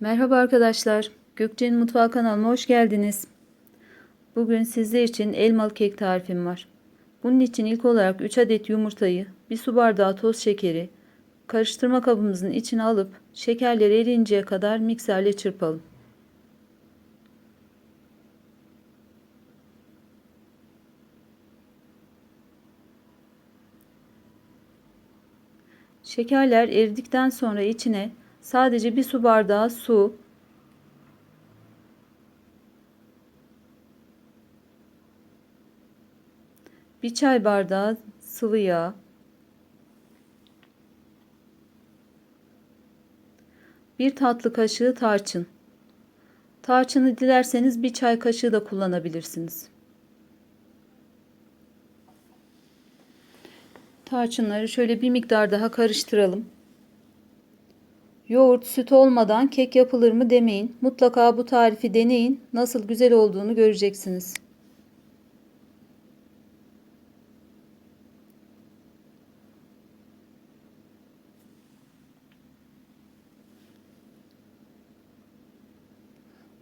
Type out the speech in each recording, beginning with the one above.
Merhaba arkadaşlar. Gökçe'nin Mutfağı kanalıma hoş geldiniz. Bugün sizler için elmalı kek tarifim var. Bunun için ilk olarak 3 adet yumurtayı, 1 su bardağı toz şekeri, karıştırma kabımızın içine alıp şekerleri eriyinceye kadar mikserle çırpalım. Şekerler eridikten sonra içine sadece bir su bardağı su, bir çay bardağı sıvı yağ, bir tatlı kaşığı tarçın. Tarçını dilerseniz bir çay kaşığı da kullanabilirsiniz. Tarçınları şöyle bir miktar daha karıştıralım. Yoğurt, süt olmadan kek yapılır mı demeyin. Mutlaka bu tarifi deneyin. Nasıl güzel olduğunu göreceksiniz.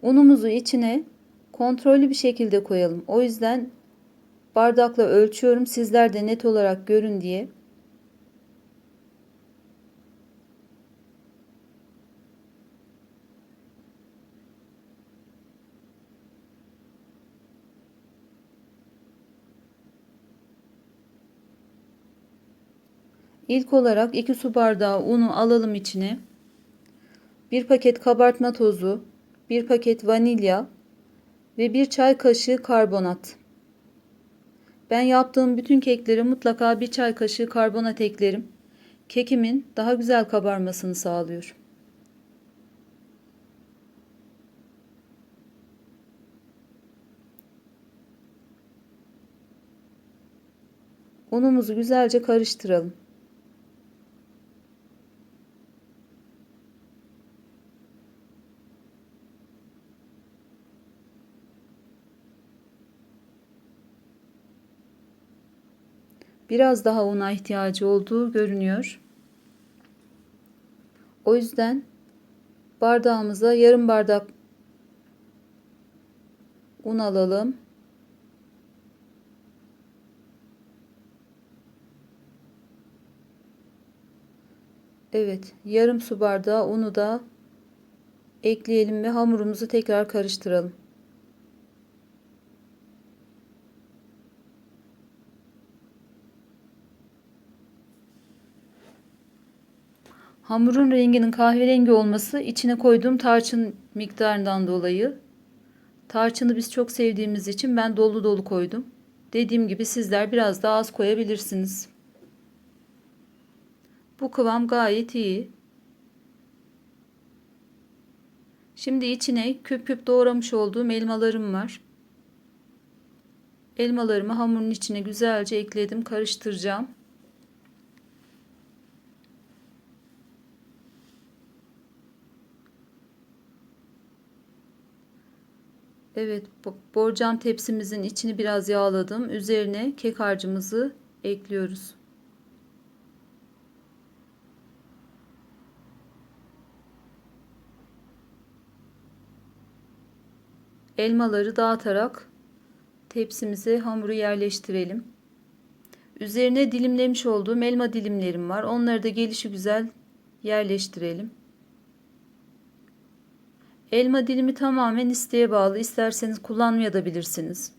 Unumuzu içine kontrollü bir şekilde koyalım. O yüzden bardakla ölçüyorum. Sizler de net olarak görün diye. İlk olarak 2 su bardağı unu alalım içine. 1 paket kabartma tozu, 1 paket vanilya ve 1 çay kaşığı karbonat. Ben yaptığım bütün kekleri mutlaka bir çay kaşığı karbonat eklerim. Kekimin daha güzel kabarmasını sağlıyor. Unumuzu güzelce karıştıralım. Biraz daha una ihtiyacı olduğu görünüyor. O yüzden bardağımıza yarım bardak un alalım. Evet, yarım su bardağı unu da ekleyelim ve hamurumuzu tekrar karıştıralım. Hamurun renginin kahverengi olması içine koyduğum tarçın miktarından dolayı. Tarçını biz çok sevdiğimiz için ben dolu dolu koydum. Dediğim gibi sizler biraz daha az koyabilirsiniz. Bu kıvam gayet iyi. Şimdi içine küp küp doğramış olduğum elmalarım var. Elmalarımı hamurun içine güzelce ekledim, karıştıracağım. Evet, borcam tepsimizin içini biraz yağladım. Üzerine kek harcımızı ekliyoruz. Elmaları dağıtarak tepsimize hamuru yerleştirelim. Üzerine dilimlemiş olduğum elma dilimlerim var. Onları da gelişi güzel yerleştirelim. Elma dilimi tamamen isteğe bağlı. İsterseniz kullanmaya da bilirsiniz.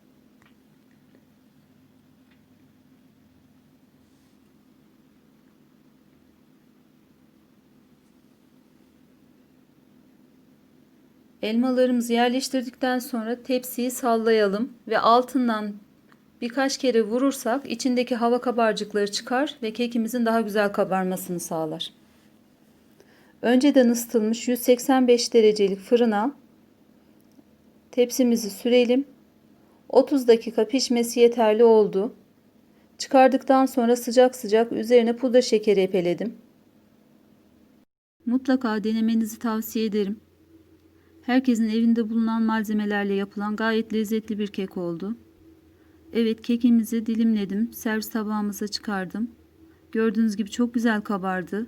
Elmalarımızı yerleştirdikten sonra tepsiyi sallayalım ve altından birkaç kere vurursak içindeki hava kabarcıkları çıkar ve kekimizin daha güzel kabarmasını sağlar. Önceden ısıtılmış 185 derecelik fırına tepsimizi sürelim. 30 dakika pişmesi yeterli oldu. Çıkardıktan sonra sıcak sıcak üzerine pudra şekeri epeledim. Mutlaka denemenizi tavsiye ederim. Herkesin evinde bulunan malzemelerle yapılan gayet lezzetli bir kek oldu. Evet kekimizi dilimledim. Servis tabağımıza çıkardım. Gördüğünüz gibi çok güzel kabardı.